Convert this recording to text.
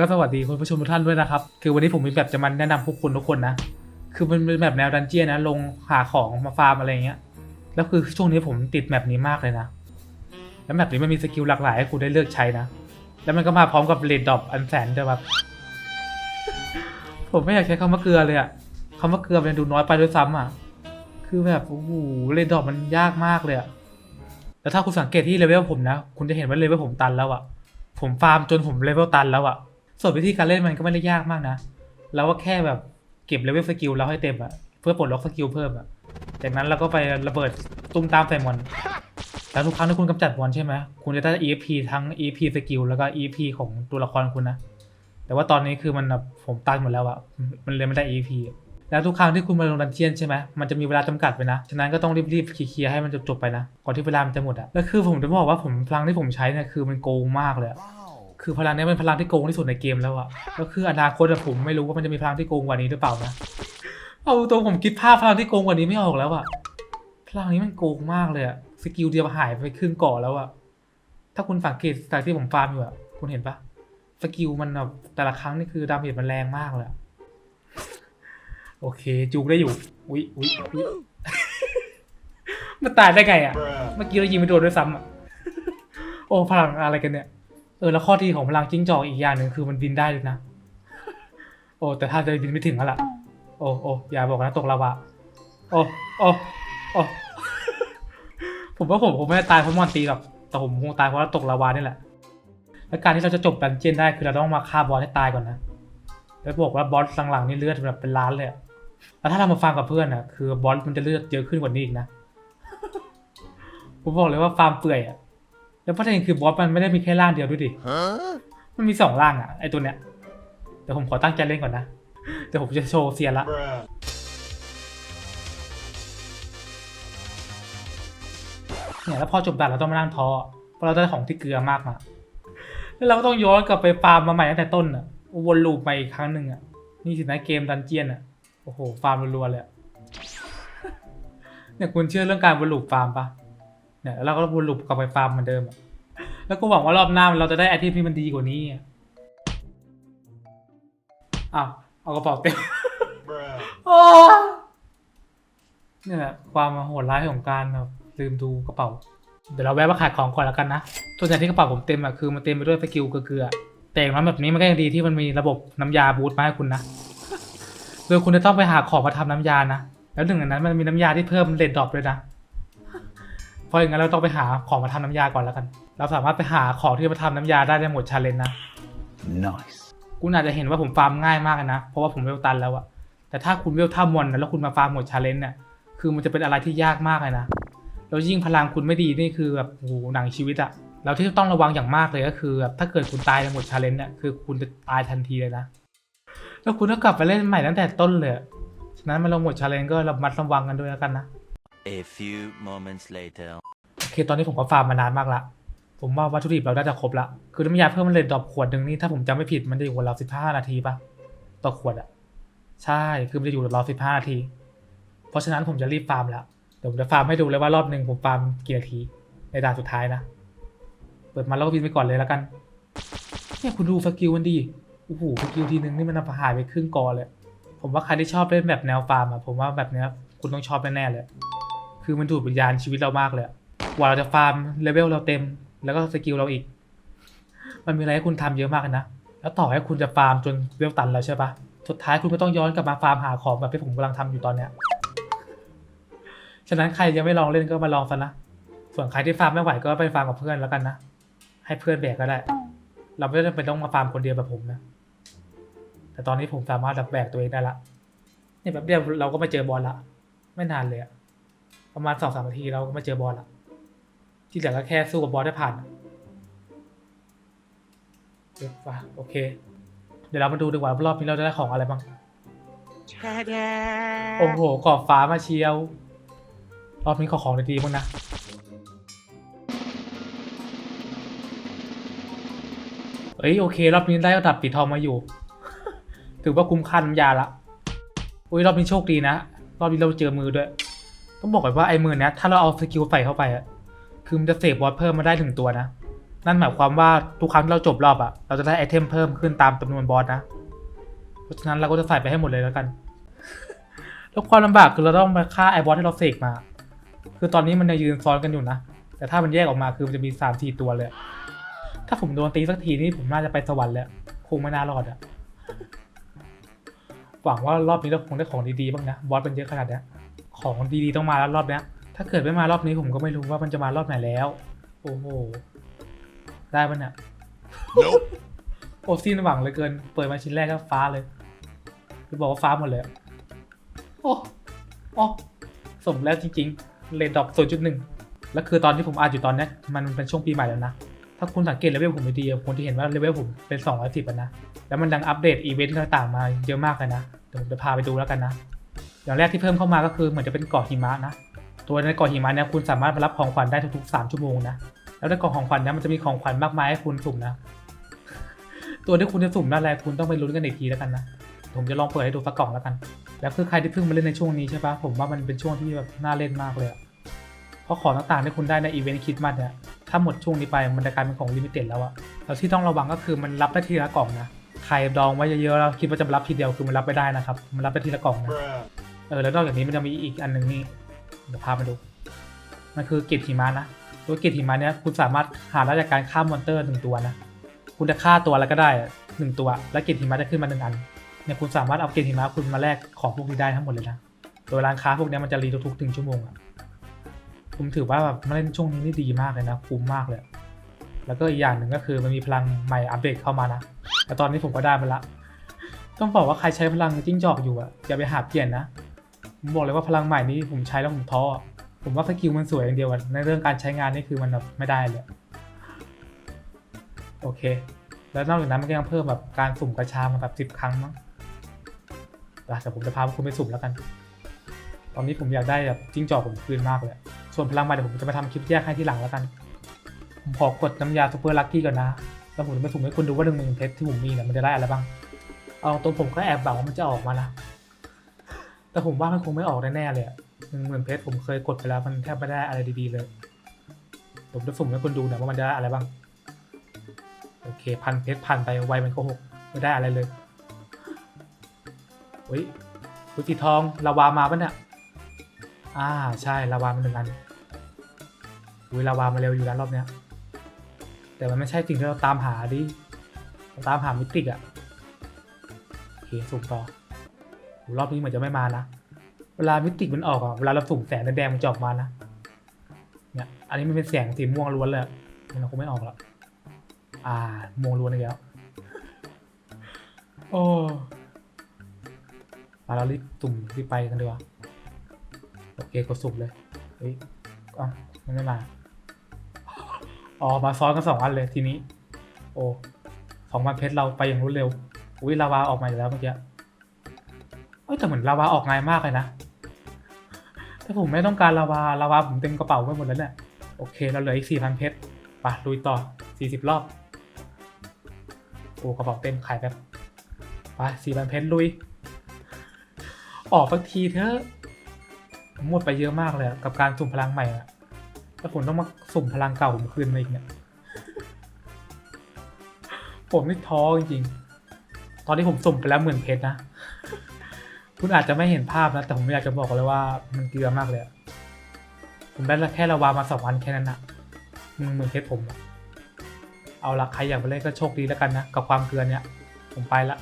ก็สวัสดีคุณผู้ชมทุกท่านด้วยนะครับ คือวันนี้ผมมีแบบจะมาแนะนำพวกคุณทุกคนนะ คือมันเป็นแบบแนวดันเจียนนะ ลงหาของมาฟาร์มอะไรเงี้ย แล้วคือช่วงนี้ผมติดแมปนี้มากเลยนะ แล้วแมปนี้มันมีสกิลหลากหลายให้คุณได้เลือกใช้นะ แล้วมันก็มาพร้อมกับเรดดอปอันแสนจะแบบผมไม่อยากใช้คำว่าเกลือเลยอะคำว่าเกลือมันดูน้อยไปด้วยซ้ำอะคือแบบโอ้โหเรดดอปมันยากมากเลยอะแล้วถ้าคุณสังเกตที่เลเวลผมนะ คุณจะเห็นว่าเลเวลผมตันแล้วอะผมฟาร์มจนผมเลเวลตันแล้วอะ ส่วนวิธีการเล่นมันก็ไม่ได้ยากมากนะเราก็แค่แบบเก็บเลเวลสกิลเราให้เต็มอะเพื่อปลดล็อกสกิลเพิ่มอะจากนั้นเราก็ไประเบิดตุ้มตามใส่มอนแล้วทุกครั้งที่คุณกำจัดมอนใช่ไหมคุณจะได้ EXP ทั้ง EXP สกิลแล้วก็ EXP ของตัวละครคุณนะ แต่ว่าตอนนี้คือมันแบบผมตันหมดแล้วอะมันเลยไม่ได้ EXP อะแล้วทุกครั้งที่คุณมาลงดันเจียนใช่ไหมมันจะมีเวลาจำกัดไปนะ ฉะนั้นก็ต้องรีบๆเคลียร์ให้มันจบๆไปนะ ก่อนที่เวลามันจะหมดอะแล้วคือผมจะบอกว่าผมพลังที่ผมใช้เนี่ยคือมันโกงมากเลย คือพลังนี้เป็นพลังที่โกงที่สุดในเกมแล้วอะก็คืออนาคตอะผมไม่รู้ว่ามันจะมีพลังที่โกงกว่านี้หรือเปล่านะ เอาตัวผมคิดภาพพลังที่โกงกว่านี้ไม่ออกแล้วอะพลังนี้มันโกงมากเลยอะสกิลเดียวหายไปครึ่งเกาะแล้วอะถ้าคุณสังเกตจากที่ผมฟาร์มอยู่อะคุณเห็นปะสกิลมันแบบแต่ละครั้งนี่คือดาเมจมันแรงมากเลยอะโอเคจูกได้อยู่ อุ๊ยอุ๊ยอุ๊ยมันตายได้ไงอะเมื่อกี้เรายิงไม่โดนด้วยซ้ำอะโอ้พลังอะไรกันเนี่ย เออแล้วข้อดีของพลังจิ้งจอกอีกอย่างหนึ่งคือมันบินได้เลยนะ โอ้แต่ถ้าจะบินไม่ถึงแล้วล่ะ โอ้โอ้อย่าบอกนะตกลาวาโอ้โอ้โอ้ผมว่าผมคงไม่ได้ตายเพราะมอนตีหรอกแต่ผมคงตายเพราะว่าตกลาวานี่แหละ และการที่เราจะจบดันเจียนได้คือเราต้องมาฆ่าบอสให้ตายก่อนนะ แล้วบอกว่าบอสหลังๆนี่เลือดแบบเป็นล้านเลยแล้วถ้าเรามาฟังกับเพื่อนอะคือบอสมันจะเลือดเยอะขึ้นกว่านี้อีกนะ ผมบอกเลยว่าฟาร์มเปื่อยอะ แล้วประเด็นคือบอสมันไม่ได้มีแค่ร่างเดียวด้วยดิ มันมีสองร่างอะไอตัวเนี้ย เดี๋ยวผมขอตั้งใจเล่นก่อนนะ เดี๋ยวผมจะโชว์เซียนละ เนี่ยแล้วพอจบด่านเราต้องมานั่งท้อเพราะเราได้ของที่เกลือมากมา แล้วเราก็ต้องย้อนกลับไปฟาร์มมาใหม่ตั้งแต่ต้นอะวนลูปไปอีกครั้งหนึ่งอะนี่สินะเกมดันเจียนอะโอ้โห ฟาร์มรัวๆเลยอะเนี่ยคุณเชื่อเรื่องการวนลูปฟาร์มปะ เนี่ยแล้วเราก็วนลูปกลับไปฟาร์มเหมือนเดิมอะแล้วก็หวังว่ารอบหน้าเราจะได้ไอเทมที่มันดีกว่านี้อะอ้าวเอากระเป๋าเต็มโอ้เนี่ยแหละความโหดร้ายของการแบบลืมดูกระเป๋า เดี๋ยวเราแวะมาขายของก่อนแล้วกันนะส่วนใหญ่ที่กระเป๋าผมเต็มอะคือมันเต็มไปด้วยสกิลเกลือๆแต่อย่างน้อยแบบนี้มันก็ยังดีที่มันมีระบบน้ำยาบูทมาให้คุณนะ โดยคุณจะต้องไปหาของมาทำน้ำยานะ แล้วหนึ่งในนั้นมันมีน้ำยาที่เพิ่มเลดดรอปด้วยนะ เพราะอย่างนั้นเราต้องไปหาของมาทำน้ำยาก่อนแล้วกัน เราสามารถไปหาของที่มาทำน้ำยาได้ในหมวดชาเลนจ์นะ Nice. คุณอาจจะเห็นว่าผมฟาร์มง่ายมากเลยนะ เพราะว่าผมเวลตันแล้วอะแต่ถ้าคุณเวลท่ามอนนะแล้วคุณมาฟาร์มหมวดชาเลนจ์เนี่ย คือมันจะเป็นอะไรที่ยากมากเลยนะ แล้วยิ่งพลังคุณไม่ดีนี่คือแบบโอ้โหหนังชีวิตอะแล้วที่ต้องระวังอย่างมากเลยก็คือแบบถ้าเกิดคุณตายในหมวดชาเลนจ์เนี่ย คือคุณจะตายทันทีเลยนะ แล้วคุณต้องกลับไปเล่นใหม่ตั้งแต่ต้นเลยอะฉะนั้นมาลงหมวดชาเลนจ์ก็ระมัดระวังกันด้วยแล้วกันนะ A few moments later. โอเค ตอนนี้ผมก็ฟาร์มมานานมากละ ผมว่าวัตถุดิบเราได้จะครบละ คือน้ำยาเพิ่มมันเลยดรอปขวดหนึ่งนี่ถ้าผมจำไม่ผิดมันจะอยู่กับเราสิบห้านาทีปะต่อขวดอะใช่ คือมันจะอยู่กับเราสิบห้านาที เพราะฉะนั้นผมจะรีบฟาร์มล้วเดี๋ยวผมจะฟาร์มให้ดูเลยว่ารอบหนึ่งผมฟาร์มกี่นาทีในด่านสุดท้ายนะ เปิดมาแล้วก็บินไปก่อนเลยแล้วกัน เนี่ยคุณดูสกิลมันดี โอ้โหสกิลทีนึงนี่มันหายไปครึ่งกอเลย ผมว่าใครที่ชอบเล่นแบบแนวฟาร์มอะผมว่าแบบเนี้ยคุณต้องชอบแน่ๆเลย คือมันดูดวิญญาณชีวิตเรามากเลยอะกว่าเราจะฟาร์มเลเวลเราเต็ม แล้วก็สกิลเราอีก มันมีอะไรให้คุณทำเยอะมากเลยนะ แล้วต่อให้คุณจะฟาร์มจนเลเวลตันแล้วใช่ปะสุดท้ายคุณก็ต้องย้อนกลับมาฟาร์มหาของแบบที่ผมกำลังทำอยู่ตอนเนี้ย ฉะนั้นใครยังไม่ลองเล่นก็มาลองซะนะ ส่วนใครที่ฟาร์มไม่ไหวก็ไปฟาร์มกับเพื่อนแล้วกันนะ ให้เพื่อนแบกก็ได้ เราไม่จำเป็นต้องมาฟาร์มคนเดียวแบบผมนะ แต่ตอนนี้ผมสามารถแบบแบกตัวเองได้ละ เนี่ยแบบเดียวเราก็มาเจอบอลละ ไม่นานเลยอะ ประมาณสองสามนาทีเราก็มาเจอบอลละที่เหลือก็แค่สู้กับบอสได้ผ่านเดี๋ยวว่ะโอเค เดี๋ยวเรามาดูดีกว่ารอบนี้เราจะได้ของอะไรบ้างโอ้โหขอบฟ้ามาเชียว รอบนี้ขอของดีๆบ้างนะเอ้ยโอเค รอบนี้ได้ระดับปีทองมาอยู่ ถือว่าคุ้มค่าน้ำยาละ อุ้ยรอบนี้โชคดีนะ รอบนี้เราเจอมือด้วย ต้องบอกก่อนว่าไอ้มือเนี้ยถ้าเราเอาสกิลใส่เข้าไปอะคือมันจะเสกบอสเพิ่มมาได้ถึงตัวนะ นั่นหมายความว่าทุกครั้งที่เราจบรอบอะเราจะได้ไอเทมเพิ่มขึ้นตามจำนวนบอสนะ เพราะฉะนั้นเราก็จะใส่ไปให้หมดเลยแล้วกัน แล้วความลำบากคือเราต้องมาฆ่าไอบอสที่เราเสกมา คือตอนนี้มันยังยืนซ้อนกันอยู่นะ แต่ถ้ามันแยกออกมาคือมันจะมีสามสี่ตัวเลย ถ้าผมโดนตีสักทีนี่ผมน่าจะไปสวรรค์แล้วคงไม่น่ารอดอะหวังว่ารอบนี้เราคงได้ของดีๆบ้างนะ บอสเป็นเยอะขนาดเนี้ย ของดีๆต้องมาแล้วรอบเนี้ย ถ้าเกิดไม่มารอบนี้ผมก็ไม่รู้ว่ามันจะมารอบไหนแล้ว โอ้โห ได้ปะเนี่ยโอ้ซีนหวังเหลยเกิน เปิดมาชิ้นแรกก็ฟ้าเลยคือบอกว่าฟ้าหมดเลยอะโอ้โอ้สมแล้วจริงๆ เลนดอกศูนย์จุดหนึ่งแล้วคือตอนที่ผมอ่านอยู่ตอนเนี้ยมันเป็นช่วงปีใหม่แล้วนะ ถ้าคุณสังเกตเลเวลผมดีๆคุณจะเห็นว่าเลเวลผมเป็น210อะนะ แล้วมันดังอัปเดตอีเวนต์ต่างๆมาเยอะมากเลยนะ เดี๋ยวผมจะพาไปดูแล้วกันนะ อย่างแรกที่เพิ่มเข้ามาก็คือเหมือนจะเป็นเกาะหิมะนะ ตัวในเกาะหิมะเนี่ยคุณสามารถมารับของขวัญได้ทุกๆ 3 ชั่วโมงนะ แล้วในกล่องของขวัญเนี่ยมันจะมีของขวัญมากมายให้คุณสุ่มนะ ตัวที่คุณจะสุ่มนั่นแหละคุณต้องไปลุ้นกันอีกทีแล้วกันนะ ผมจะลองเปิดให้ดูสักกล่องแล้วกัน แล้วคือใครที่เพิ่งมาเล่นในช่วงนี้ใช่ปะผมว่ามันเป็นช่วงที่แบบน่าเล่นมากเลย เพราะของต่างๆที่คุณได้ในอีเวนต์คริสต์มาสเนี่ย ถ้าหมดช่วงนี้ไปมันจะกลายเป็นของลิมิเต็ดแล้วอะแล้วที่ต้องระวังก็คือมันรับได้ทีละกล่องนะ ใครดองไว้เยอะๆแล้วคิดว่าจะรับทีเดียวคือมันรับไม่ได้นะครับ มันรับได้ทีละกล่องนะ เออแล้วนอกจากนี้มันจะมีอีกอันหนึ่งนี่เดี๋ยวพามาดู มันคือเกล็ดหิมะนะตัวเกล็ดหิมะเนี้ยคุณสามารถหาได้จากการฆ่ามอนเตอร์หนึ่งตัวนะคุณจะฆ่าตัวแล้วก็ได้หนึ่งตัว แล้วเกล็ดหิมะจะขึ้นมาหนึ่งอันเนี่ยคุณสามารถเอาเกล็ดหิมะคุณมาแลกของพวกนี้ได้ทั้งหมดเลยนะโดยร้านค้าพวกนี้มันจะรีทุกๆถึงชั่วโมงอะผมถือว่าแบบมาเล่นช่วงนี้นี่ดีมากเลยนะคุ้มมากเลย แล้วก็อีกอย่างหนึ่งก็คือมันมีพลังใหม่อัปเดตเข้ามานะแต่ตอนนี้ผมก็ได้มาละ ต้องบอกว่าใครใช้พลังจิ้งจอกอยู่อะอย่าไปหาเปลี่ยนนะ ผมบอกเลยว่าพลังใหม่นี้ผมใช้แล้วผมท้อผมว่าสกิลมันสวยอย่างเดียวในเรื่องการใช้งานนี่คือมันแบบไม่ได้เลยโอเค แล้วนอกจากนั้นมันก็ยังเพิ่มแบบการสุ่มกระชามาแบบสิบครั้งมั้งอะแต่ผมจะพาพวกคุณไปสุ่มแล้วกัน ตอนนี้ผมอยากได้แบบจิ้งจอกผมคืนมากเลย ส่วนพลังใหม่เดี๋ยวผมจะไปทำคลิปแยกให้ที่หลังแล้วกัน ผมขอกดน้ำยาซูเปอร์ลัคกี้ก่อนนะ แล้วผมจะไปสุ่มให้คุณดูว่าหนึ่งหมื่นเพชรที่ผมมีเนี่ยมันจะได้อะไรบ้าง เอาตัวผมก็แอบบอกว่ามันจะออกมานะ แต่ผมว่ามันคงไม่ออกแน่ๆเลยอะหนึ่งหมื่นเพชรผมเคยกดไปแล้วมันแทบไม่ได้อะไรดีๆเลย ผมจะสุ่มให้คุณดูนะว่ามันจะได้อะไรบ้าง โอเคพันเพชรพันไปไวมันก็หกไม่ได้อะไรเลยเฮ้ยกุฏิทองลาวามาปะเนี่ย อ่าใช่ลาวามาหนึ่งอันอุ้ยลาวามาเร็วอยู่แล้วรอบเนี้ย แต่มันไม่ใช่สิ่งที่เราตามหาดิ ตามหามิติกอะโอเคสุ่มต่อ รอบนี้เหมือนจะไม่มานะ เวลามิติกมันออกอะ เวลาเราสุ่มแสงแดงมันจะออกมานะ เนี่ย อันนี้มันเป็นแสงสีม่วงล้วนเลยมันคงไม่ออกหรอกอ่า ม่วงล้วนอีกแล้ว โอ้มาเรารีบสุ่มรีบไปกันดีกว่า โอเคกดสุ่มเลย เฮ้ยอะมันไม่มา อ๋อ มาซ้อนกันสองอันเลยทีนี้ โอ้สองวันเพชรเราไปอย่างรวดเร็ว อุ้ยลาวาออกมาอีกแล้วเมื่อกี้ เอ้ยแต่เหมือนลาวาออกง่ายมากเลยนะถ้าผมไม่ต้องการลาวาลาวาผมเต็มกระเป๋าไปหมดแล้วเนี่ยโอเคเราเหลืออีกสี่พันเพชรไปลุยต่อสี่สิบรอบโอ้กระเป๋าเต็มขายแบบไปสี่พันเพชรลุย ออกสักทีเถอะหมดไปเยอะมากเลยกับการสุ่มพลังใหม่อะแล้วผมต้องมาสุ่มพลังเก่าผมคืนมาอีกเนี่ยผมนี่ท้อจริงๆ ตอนนี้ผมสุ่มไปแล้วหมื่นเพชรนะ คุณอาจจะไม่เห็นภาพนะแต่ผมอยากจะบอกเลยว่ามันเกลือมากเลยผมได้แค่ระวามาสองวันแค่นั้นนะหนึ่งหมือนเพชรผมอะเอาละใครอยากไปเล่นก็โชคดีแล้วกันนะ กับความเกลือเนี่ย ผมไปละ